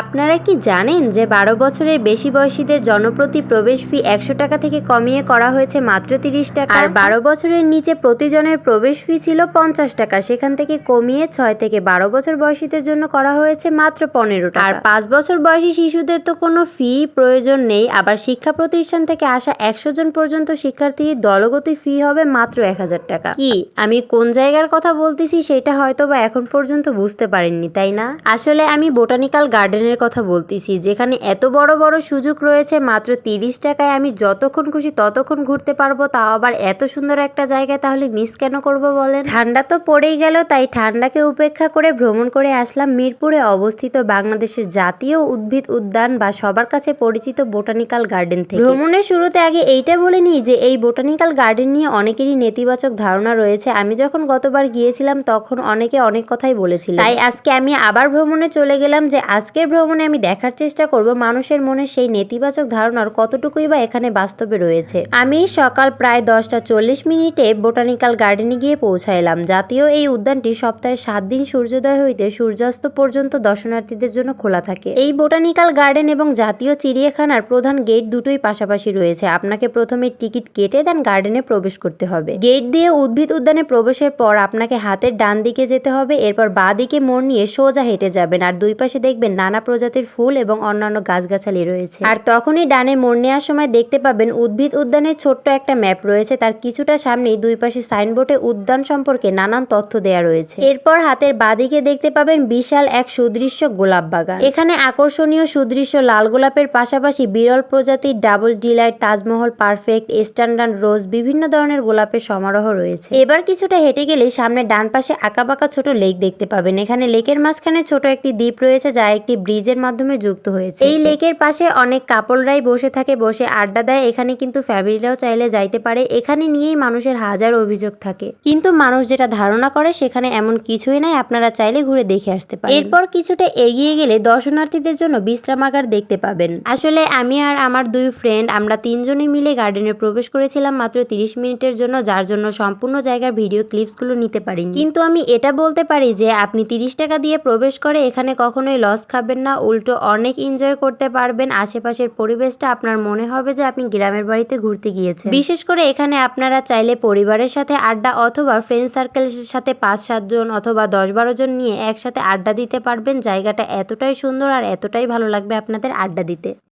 আপনারা কি জানেন যে বারো বছরের বেশি বয়সীদের জনপ্রতি প্রবেশ ফি একশো টাকা থেকে কমিয়ে করা হয়েছে মাত্র তিরিশ টাকা? আর বারো বছরের নিচে প্রতিজনের প্রবেশ ফি ছিল পঞ্চাশ টাকা সেখান থেকে কমিয়ে ছয় থেকে বারো বছর বয়সীদের জন্য করা হয়েছে মাত্র পনেরো টাকা। আর পাঁচ বছর বয়সী শিশুদের তো কোনো ফি প্রয়োজন নেই আবার শিক্ষা প্রতিষ্ঠান থেকে আসা একশো জন পর্যন্ত শিক্ষার্থীর দলগতি ফি হবে মাত্র এক হাজার টাকা। কি আমি কোন জায়গার কথা বলতেছি সেটা হয়তো বা এখন পর্যন্ত বুঝতে পারেননি তাই না? আসলে আমি বোটানিক্যাল গার্ডেনের কথা বলতেছি, যেখানে এত বড় বড় সুযোগ রয়েছে মাত্র তিরিশ টাকায় আমি যতক্ষণ খুশি ততক্ষণ ঘুরতে পারব, তাও আবার এত সুন্দর একটা জায়গায় তাহলে মিস কেন করব বলেন? ঠান্ডা তো পড়েই গেল, তাই ঠান্ডাকে উপেক্ষা করে ভ্রমণ করে আসলাম মিরপুরে অবস্থিত বাংলাদেশের জাতীয় উদ্ভিদ উদ্যান বা সবার কাছে পরিচিত বোটানিক্যাল গার্ডেন থেকে। ভ্রমণের শুরুতে আগে এইটা বলে নিই যে, এই বোটানিক্যাল গার্ডেন নিয়ে অনেকেরই নেতিবাচক ধারণা রয়েছে। আমি যখন গতবার গিয়েছিলাম, তখন অনেকে অনেক কথাই বলেছিল তাই আজকে আমি আবার ভ্রমণে চলে গেলাম যে, আজকের ভ্রমণে আমি দেখার চেষ্টা করব মানুষের মনে সেই নেতিবাচক ধারণার কতটুকুই বা এখানে বাস্তবে রয়েছে। আমি সকাল প্রায় দশটা চল্লিশ মিনিটে বোটানিক্যাল গার্ডেনে গিয়ে পৌঁছাইলাম। জাতীয় এই উদ্যানটি সপ্তাহে সাত দিন সূর্যোদয় হইতে সূর্যাস্ত পর্যন্ত দর্শনার্থীদের জন্য খোলা থাকে। এই বোটানিক্যাল গার্ডেন এবং জাতীয় চিড়িয়াখানার প্রধান গেট দুটোই পাশাপাশি রয়েছে। আপনাকে প্রথমে টিকিট কেটে দেন গার্ডেনে প্রবেশ করতে হবে। গেট দিয়ে উদ্ভিদ উদ্যানে প্রবেশের পর আপনাকে হাতের ডান দিকে যেতে হবে, এরপর বাঁ দিকে মোড় নিয়ে সোজা হেঁটে যাবেন আর দুই পাশে দেখবেন নানা প্রজাতির ফুল এবং অন্যান্য গাছগাছালি রয়েছে। আর তখনই ডানে মোড় নেওয়ার সময় দেখতে পাবেন উদ্ভিদ উদ্যানের ছোট্ট একটা ম্যাপ রয়েছে। তার কিছুটা সামনেই দুই পাশে সাইনবোর্ডে উদ্যান সম্পর্কে নানান তথ্য দেয়া রয়েছে। এরপর হাতের বাঁদিকে দেখতে পাবেন বিশাল এক সুদৃশ্য গোলাপ বাগান। এখানে আকর্ষণীয় সুদৃশ্য লাল গোলাপের পাশাপাশি বিরল প্রজাতির double delight, Taj Mahal, perfect, standard rose, বিভিন্ন ধরনের গোলাপের সমারোহ রয়েছে। এবার কিছুটা হেঁটে গেলে সামনে ডান পাশে আঁকাবাঁকা ছোট লেক দেখতে পাবেন। এখানে লেকের মাঝখানে ছোট একটি দ্বীপ রয়েছে, যা একটি ব্রিজের মাধ্যমে যুক্ত হয়েছে। এই লেকের পাশে অনেক কাপড়রাই বসে থাকে, বসে আড্ডা দেয়। এখানে কিন্তু ফ্যামিলিরাও চাইলে যাইতে পারে। এখানে নিয়েই মানুষের হাজার অভিযোগ থাকে। কিন্তু মানুষ যেটা ধারণা করে, সেখানে এমন কিছুই নাই। আপনারা চাইলে ঘুরে দেখে আসতে পারেন। এরপর কিছুটা এগিয়ে গেলে দর্শনার্থীদের জন্য বিশ্রামাগার দেখতে পাবেন। আসলে আমি আর আমার দুই ফ্রেন্ড আমরা তিনজনই মিলে গার্ডেনে প্রবেশ করেছিলাম মাত্র তিরিশ মিনিটের জন্য, যার জন্য সম্পূর্ণ জায়গার ভিডিও ক্লিপসগুলো নিতে পারিনি। কিন্তু আমি এটা বলতে পারি যে, আপনি তিরিশ টাকা দিয়ে প্রবেশ করে এখানে কখনোই লস খাবেন না, উল্টো অনেক এনজয় করতে পারবেন। আশেপাশের পরিবেশটা আপনার মনে হবে যে আপনি গ্রামের বাড়িতে ঘুরতে গিয়েছেন। বিশেষ করে এখানে আপনারা চাইলে পরিবারের সাথে আড্ডা অথবা ফ্রেন্ড সার্কেলের সাথে পাঁচ সাতজন অথবা দশ, বারো জন নিয়ে একসাথে আড্ডা দিতে পারবেন। জায়গাটা এতটাই সুন্দর আর এতটাই ভালো লাগবে আপনাদের আড্ডা দিতে।